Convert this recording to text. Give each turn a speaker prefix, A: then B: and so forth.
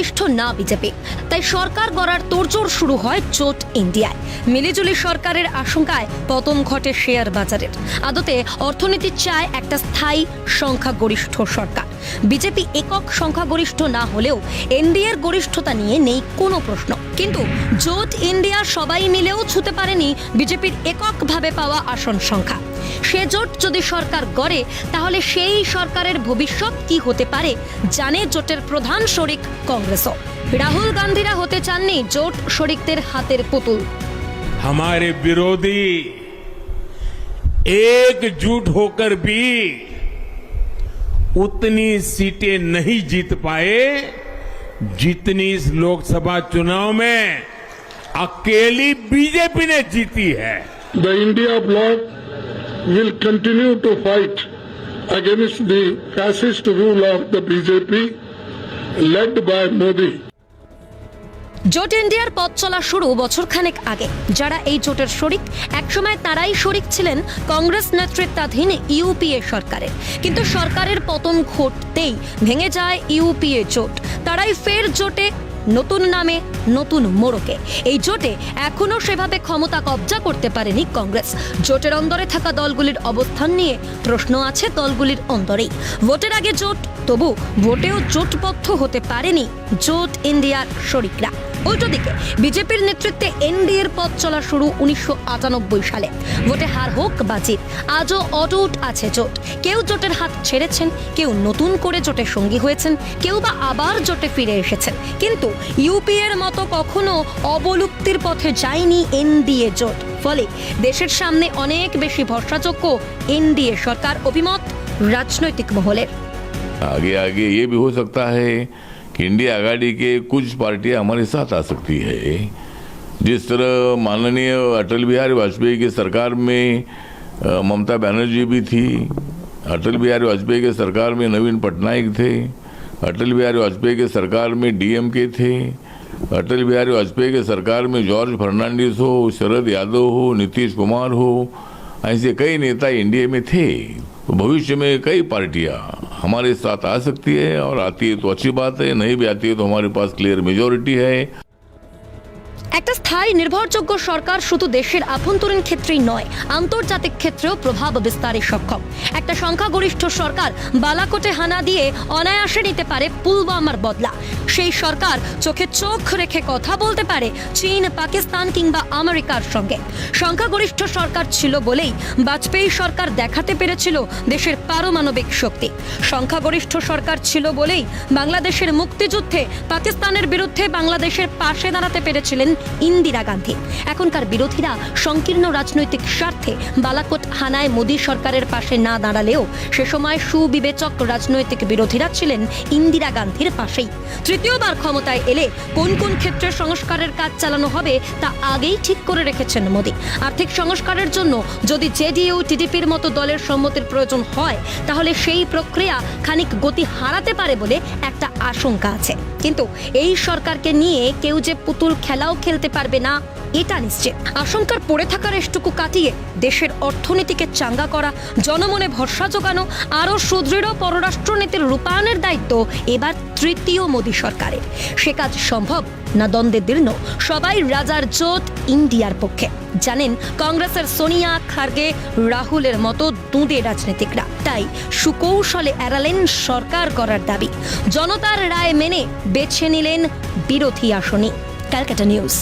A: সংখ্যাগরিষ্ঠ না বিজেপি। তাই সরকার গড়ার তোড়জোড় শুরু হয় চোট ইন্ডিয়ায়। মিলিজুলি সরকারের আশঙ্কায় পতন ঘটে শেয়ার বাজারের। আদতে অর্থনীতির চায় একটা স্থায়ী সংখ্যাগরিষ্ঠ সরকার। বিজেপি একক সংখ্যাগরিষ্ঠ না হলেও এনডিএর গরিষ্ঠতা নিয়ে নেই কোনো প্রশ্ন। কিন্তু জোট ইন্ডিয়া সবাই মিলেও ছুতে পারেনি বিজেপির এককভাবে পাওয়া আসন সংখ্যা সে জোট যদি সরকার গড়ে তাহলে সেই সরকারের ভবিষ্যৎ কি হতে পারে জানে জোটের প্রধান শরিক কংগ্রেসও রাহুল গান্ধীরা হতে চাননি জোট শরিকদের হাতের পুতুল
B: हमारे विरोधी एकजुट होकर भी उतनी सीटें नहीं जीत पाए जितनी इस लोकसभा चुनाव में अकेली बीजेपी ने जीती है।
C: The India block will continue to fight against the fascist rule of the BJP led by Modi
A: জোট ইন্ডিয়ার পথ চলা শুরু বছরখানেক আগে। যারা এই জোটের শরিক, একসময় তারাই শরিক ছিলেন কংগ্রেস নেতৃত্বাধীন ইউপিএ সরকারের। কিন্তু সরকারের পতন ঘটতেই ভেঙে যায় ইউপিএ জোট। তারাই ফের জোটে, নতুন নামে, নতুন মোড়কে। এই জোটে এখনও সেভাবে ক্ষমতা কবজা করতে পারেনি কংগ্রেস। জোটের অন্দরে থাকা দলগুলির অবস্থান নিয়ে প্রশ্ন আছে দলগুলির অন্দরেই। ভোটের আগে জোট, তবু ভোটেও জোটবদ্ধ হতে পারেনি জোট ইন্ডিয়ার শরিকরা। উল্টো দিকে বিজেপির নেতৃত্বে এনডিএর পথ চলা শুরু উনিশশো সালে ভোটে হার হোক বা জিত আজও অটুট আছে জোট কেউ জোটের হাত ছেড়েছেন কেউ নতুন করে জোটের সঙ্গী হয়েছেন কেউ বা আবার জোটে ফিরে এসেছেন কিন্তু ইউপিএর মতো কখনো অবলুপ্তির পথে যায়নি এনডিএ জোট ফলে দেশের সামনে অনেক বেশি ভরসাযোগ্য এনডিএ সরকার অভিমত রাজনৈতিক মহলের
D: आगे आगे ये भी हो सकता है कि इंडिया आघाड़ी के कुछ पार्टियाँ हमारे साथ आ सकती है। जिस तरह माननीय अटल बिहारी वाजपेयी की सरकार में ममता बनर्जी भी थी, अटल बिहारी वाजपेयी के सरकार में नवीन पटनायक थे, अटल बिहारी वाजपेयी के सरकार में डीएमके थे, अटल बिहारी वाजपेयी के सरकार में जॉर्ज फर्नांडिस हो, शरद यादव हो, नीतीश कुमार हो, ऐसे कई नेता एनडीए में थे। तो भविष्य में कई पार्टियां हमारे साथ आ सकती है और आती है तो अच्छी बात है नहीं भी आती है तो हमारे पास क्लियर मेजोरिटी है
A: একটা স্থায়ী নির্ভরযোগ্য সরকার শুধু দেশের আভ্যন্তরীণ ক্ষেত্রেই নয় আন্তর্জাতিক ক্ষেত্রেও প্রভাব বিস্তারে সক্ষম একটা সংখ্যাগরিষ্ঠ সরকার বালাকোটে হানা দিয়ে অনায়াসে নিতে পারে পুলওয়ামার বদলা সেই সরকার চোখে চোখ রেখে কথা বলতে পারে চীন, পাকিস্তান কিংবা আমেরিকার সঙ্গে। সংখ্যাগরিষ্ঠ সরকার ছিল বলেই বাজপেয়ী সরকার দেখাতে পেরেছিল দেশের পারমাণবিক শক্তি। সংখ্যাগরিষ্ঠ সরকার ছিল বলেই বাংলাদেশের মুক্তিযুদ্ধে পাকিস্তানের বিরুদ্ধে বাংলাদেশের পাশে দাঁড়াতে পেরেছিলেন ইন্দিরা গান্ধী। এখনকার বিরোধীরা সংকীর্ণ রাজনৈতিক স্বার্থে বালাকোট হানায় মোদী সরকারের পাশে না দাঁড়ালেও সে সময় সুবিবেচক রাজনৈতিক বিরোধীরা ছিলেন ইন্দিরা গান্ধীর পাশেই। তৃতীয়বার ক্ষমতায় এলে কোন কোন ক্ষেত্রে সংস্কারের কাজ চালানো হবে তা আগেই ঠিক করে রেখেছেন মোদী। আর্থিক সংস্কারের জন্য যদি জেডিইউ, টিডিপির মতো দলের সম্মতির প্রয়োজন হয়, তাহলে সেই প্রক্রিয়া খানিক গতি হারাতে পারে বলে একটা আশঙ্কা আছে। কিন্তু এই সরকারকে নিয়ে কেউ যে পুতুল খেলাও খেলতে পারবে না এটা নিশ্চিত। আশঙ্কার পড়ে থাকার এসটুকু কাটিয়ে দেশের অর্থনীতিকে চাঙ্গা করা, জনমনে ভরসা জোগানো, আরও সুদৃঢ় পররাষ্ট্রনীতির রূপায়ণের দায়িত্ব এবার তৃতীয় মোদী সরকারের। সে কাজ সম্ভব না দ্বন্দ্বে দীর্ণ, সবাই রাজার জোট ইন্ডিয়ার পক্ষে। জানেন, কংগ্রেসের সোনিয়া খার্গে রাহুলের মতো দুঁদে রাজনীতিকরা। তাই সুকৌশলে এড়ালেন সরকার করার দাবি। জনতার রায় মেনে বেছে নিলেন বিরোধী আসনে ক্যালকাটা নিউজ।